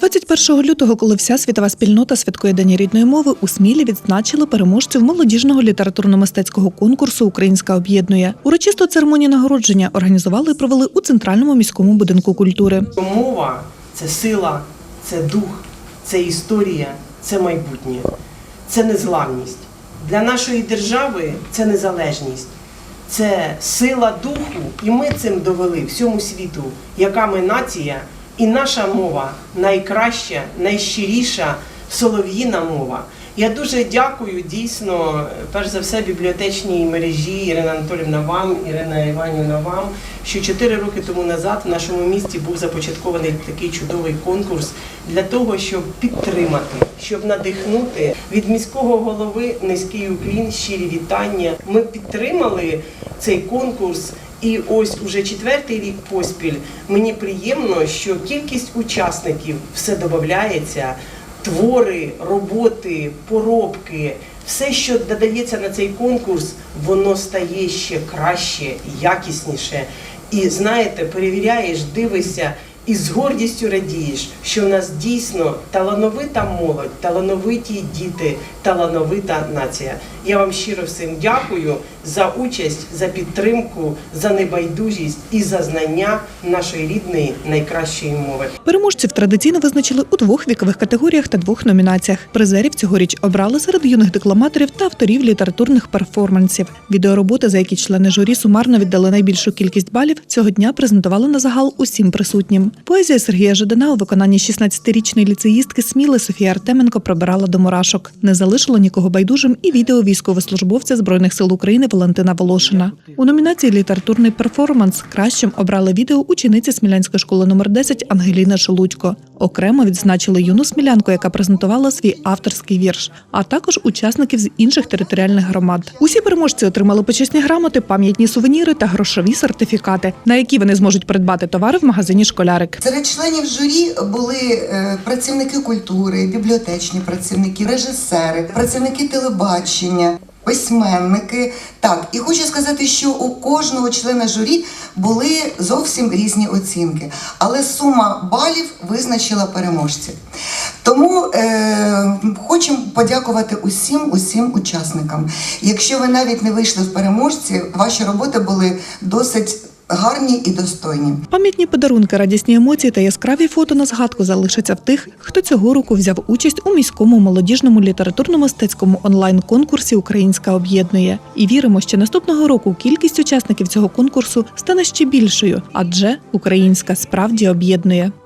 21 лютого, коли вся світова спільнота святкує День рідної мови, у Смілі відзначили переможців молодіжного літературно-мистецького конкурсу Українська об'єднує. Урочисту церемонію нагородження організували і провели у центральному міському будинку культури. Мова це сила, це дух, це історія, це майбутнє, це незламність. Для нашої держави це незалежність, це сила духу, і ми цим довели всьому світу, яка ми нація, і наша мова найкраща, найщиріша солов'їна мова. Я дуже дякую дійсно, перш за все, бібліотечній мережі Ірина Анатолівна вам, Ірина Іванівна вам, що чотири роки тому назад в нашому місті був започаткований такий чудовий конкурс для того, щоб підтримати, щоб надихнути від міського голови низький уклін, щирі вітання. Ми підтримали цей конкурс. І ось уже четвертий рік поспіль мені приємно, що кількість учасників все додається. Твори, роботи, поробки, все, що додається на цей конкурс, воно стає ще краще, якісніше. І знаєте, перевіряєш, дивишся і з гордістю радієш, що в нас дійсно талановита молодь, талановиті діти, талановита нація. Я вам щиро всім дякую за участь, за підтримку, за небайдужість і за знання нашої рідної найкращої мови. Переможців традиційно визначили у двох вікових категоріях та двох номінаціях. Призерів цьогоріч обрали серед юних декламаторів та авторів літературних перформансів. Відеороботи, за які члени журі сумарно віддали найбільшу кількість балів, цього дня презентували на загал усім присутнім. Поезія Сергія Жадана у виконанні 16-річної ліцеїстки Сміли Софія Артеменко пробирала до мурашок. Не залишило нікого байдужим і відео військовослужбовця збройних сил України Валентина Волошина. У номінації Літературний перформанс кращим обрали відео учениці Смілянської школи номер 10 Ангеліна Шелудько. Окремо відзначили юну смілянку, яка презентувала свій авторський вірш, а також учасників з інших територіальних громад. Усі переможці отримали почесні грамоти, пам'ятні сувеніри та грошові сертифікати, на які вони зможуть придбати товари в магазині Школярик. Серед членів журі були е, працівники культури, бібліотечні працівники, режисери, працівники телебачення. Письменники, так і хочу сказати, що у кожного члена журі були зовсім різні оцінки, але сума балів визначила переможців. Тому е, хочемо подякувати усім усім учасникам. Якщо ви навіть не вийшли в переможці, ваші роботи були досить гарні і достойні. Пам'ятні подарунки, радісні емоції та яскраві фото на згадку залишаться в тих, хто цього року взяв участь у міському молодіжному літературно-мистецькому онлайн-конкурсі Українська об'єднує. І віримо, що наступного року кількість учасників цього конкурсу стане ще більшою, адже українська справді об'єднує.